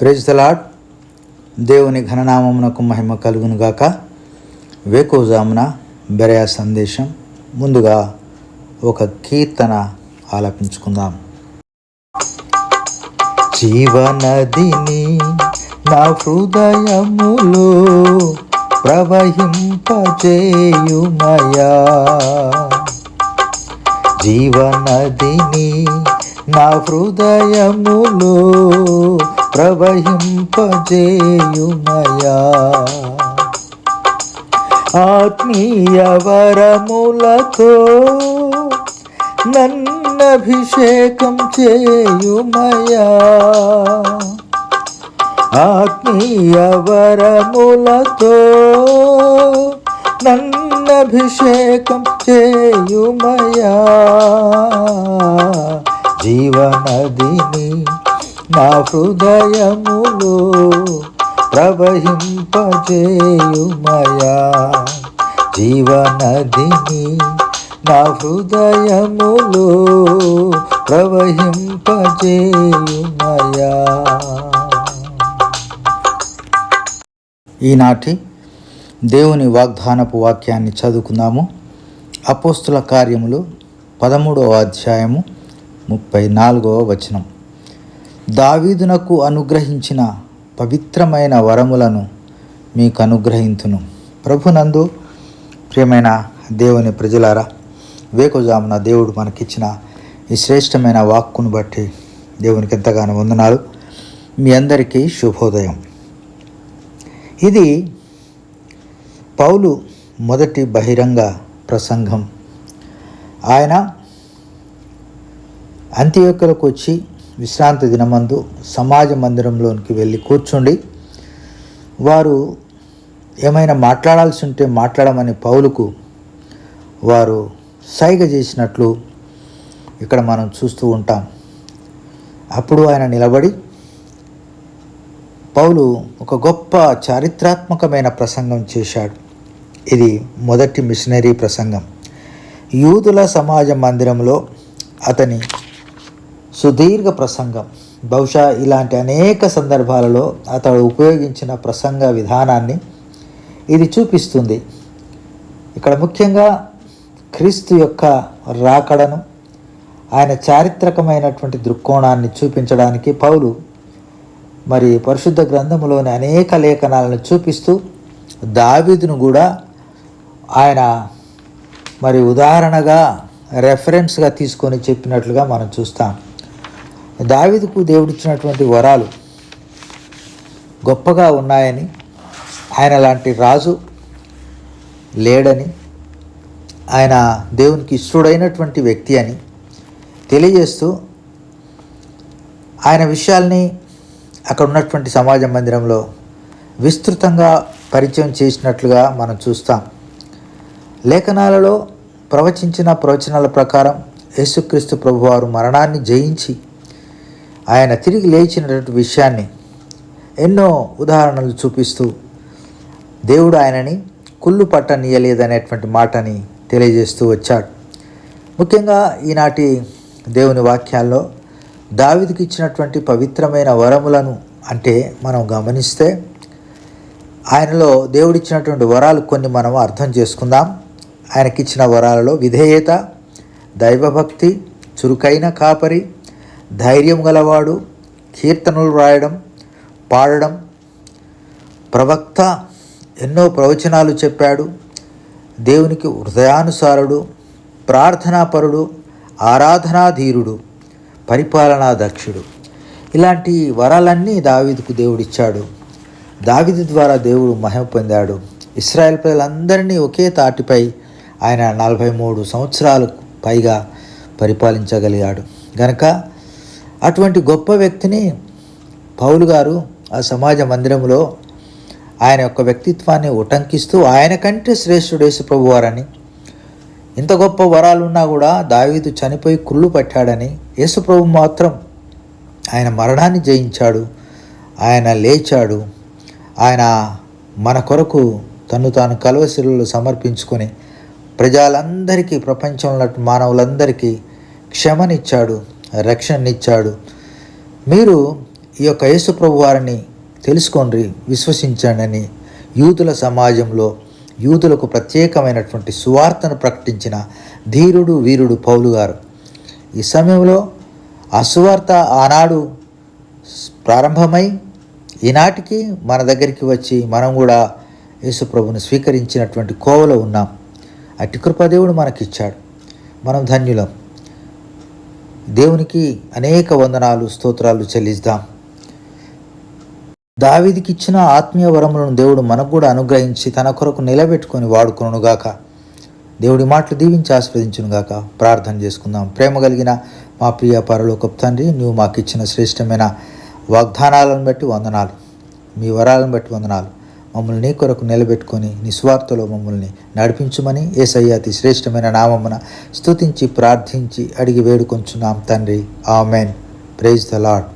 ప్రేజ్తలాడ్ దేవుని ఘననామమునకు మహిమ కలుగునుగాక. వేకోజామున బెరయ సందేశం. ముందుగా ఒక కీర్తన ఆలపించుకుందాం. జీవనదిని నా హృదయములో ప్రవహింపజేయుమయా. జీవనదిని నా హృదయములో ప్రవహింపజేయుమయా. ఆత్మీయ వరములతో నన్నభిషేకం చేయుమయా. ఆత్మీయ వరములతో నన్నభిషేకం చేయుమయా. జీవనదిని నా హృదయములు ప్రవహింపజేయుమయా. జీవనదిని నా హృదయములు ప్రవహింపజేయుమయా. ఈనాటి దేవుని వాగ్దానపు వాక్యాన్ని చదువుకుందాము. అపోస్తుల కార్యములు పదమూడవ అధ్యాయము ముప్పై నాలుగవ వచనం. దావీదునకు అనుగ్రహించిన పవిత్రమైన వరములను మీకు అనుగ్రహించును ప్రభునందు ప్రియమైన దేవుని ప్రజలారా వేకుజామున దేవుడు మనకిచ్చిన ఈ శ్రేష్టమైన వాక్కును బట్టి దేవునికి ఎంతగానో వందనాలు. మీ అందరికీ శుభోదయం. ఇది పౌలు మొదటి బహిరంగ ప్రసంగం. ఆయన అంత్యకులకు వచ్చి విశ్రాంతి దినమందు సమాజ మందిరంలోనికి వెళ్ళి కూర్చుండి వారు ఏమైనా మాట్లాడాల్సి ఉంటే మాట్లాడమని పౌలుకు వారు సైగ చేసినట్లు ఇక్కడ మనం చూస్తూ ఉంటాం. అప్పుడు ఆయన నిలబడి పౌలు ఒక గొప్ప చారిత్రాత్మకమైన ప్రసంగం చేశాడు. ఇది మొదటి మిషనరీ ప్రసంగం. యూదుల సమాజ మందిరంలో అతని సుదీర్ఘ ప్రసంగం. బహుశా ఇలాంటి అనేక సందర్భాలలో అతడు ఉపయోగించిన ప్రసంగ విధానాన్ని ఇది చూపిస్తుంది. ఇక్కడ ముఖ్యంగా క్రీస్తు యొక్క రాకడను ఆయన చారిత్రకమైనటువంటి దృక్కోణాన్ని చూపించడానికి పౌలు మరి పరిశుద్ధ గ్రంథంలోని అనేక లేఖనాలను చూపిస్తూ దావీదును కూడా ఆయన మరి ఉదాహరణగా రెఫరెన్స్గా తీసుకొని చెప్పినట్లుగా మనం చూస్తాం. దావిదుకు దేవుడిచ్చినటువంటి వరాలు గొప్పగా ఉన్నాయని ఆయన లాంటి రాజు లేడని ఆయన దేవునికి ఇష్టడైనటువంటి వ్యక్తి అని తెలియజేస్తూ ఆయన విషయాల్ని అక్కడ ఉన్నటువంటి సమాజ మందిరంలో విస్తృతంగా పరిచయం చేసినట్లుగా మనం చూస్తాం. లేఖనాలలో ప్రవచించిన ప్రవచనాల ప్రకారం యేసుక్రీస్తు ప్రభువారు మరణాన్ని జయించి ఆయన తిరిగి లేచినటువంటి విషయాన్ని ఎన్నో ఉదాహరణలు చూపిస్తూ దేవుడు ఆయనని కుళ్ళు పట్టనీయలేదనేటువంటి మాటని తెలియజేస్తూ వచ్చాడు. ముఖ్యంగా ఈనాటి దేవుని వాక్యాల్లో దావిదికి ఇచ్చినటువంటి పవిత్రమైన వరములను అంటే మనం గమనిస్తే ఆయనలో దేవుడిచ్చినటువంటి వరాలు కొన్ని మనం అర్థం చేసుకుందాం. ఆయనకిచ్చిన వరాలలో విధేయత దైవభక్తి చురుకైన కాపరి ధైర్యం గలవాడు కీర్తనలు రాయడం పాడడం ప్రవక్త ఎన్నో ప్రవచనాలు చెప్పాడు. దేవునికి హృదయానుసారుడు ప్రార్థనాపరుడు ఆరాధనాధీరుడు పరిపాలనా దక్షుడు ఇలాంటి వరాలన్నీ దావీదుకు దేవుడిచ్చాడు. దావీదు ద్వారా దేవుడు మహిమ పొందాడు. ఇస్రాయల్ ప్రజలందరినీ ఒకే తాటిపై ఆయన నలభై మూడు సంవత్సరాలకు పైగా పరిపాలించగలిగాడు. గనక అటువంటి గొప్ప వ్యక్తిని పౌలు గారు ఆ సమాజ మందిరంలో ఆయన యొక్క వ్యక్తిత్వాన్ని ఉటంకిస్తూ ఆయన కంటే శ్రేష్ఠుడు యేసుప్రభు వారని ఇంత గొప్ప వరాలున్నా కూడా దావీదు చనిపోయి కుళ్ళు పట్టాడని యేసుప్రభు మాత్రం ఆయన మరణాన్ని జయించాడు ఆయన లేచాడు ఆయన మన కొరకు తను తాను కలవశిలలో సమర్పించుకొని ప్రజలందరికీ ప్రపంచంలో మానవులందరికీ క్షమనిచ్చాడు. రక్షణనిచ్చాడు. మీరు ఈ యొక్క యేసు ప్రభు వారిని తెలుసుకోండి విశ్వసించండి యూతుల యూదుల సమాజంలో యూదులకు ప్రత్యేకమైనటువంటి సువార్తను ప్రకటించిన ధీరుడు వీరుడు పౌలు గారు. ఈ సమయంలో ఆ సువార్త ఆనాడు ప్రారంభమై ఈనాటికి మన దగ్గరికి వచ్చి మనం కూడా యేసుప్రభుని స్వీకరించినటువంటి కోవలో ఉన్నాం. అట్టి కృపదేవుడు మనకిచ్చాడు. మనం ధన్యులం. దేవునికి అనేక వందనాలు స్తోత్రాలు చెల్లిద్దాం. దావీదికి ఇచ్చిన ఆత్మీయ వరములను దేవుడు మనకు కూడా అనుగ్రహించి తన కొరకు నిలబెట్టుకొని వాడుకొనుగాక దేవుడి మాటలు దీవించి ఆస్వాదించునుగాక ప్రార్థన చేసుకుందాం. ప్రేమ కలిగిన మా ప్రియ పరలోకపు తండ్రి నువ్వు మాకు ఇచ్చిన శ్రేష్టమైన వాగ్దానాలను బట్టి వందనాలు. మీ వరాలను బట్టి వందనాలు. మమ్మల్ని నీ కొరకు నిలబెట్టుకొని నిస్వార్థలో మమ్మల్ని నడిపించుమని ఏసయ్య అతి శ్రేష్టమైన నామమున స్తుతించి ప్రార్థించి అడిగి వేడుకొంచున్నాం తండ్రి. ఆమెన్. Praise the lord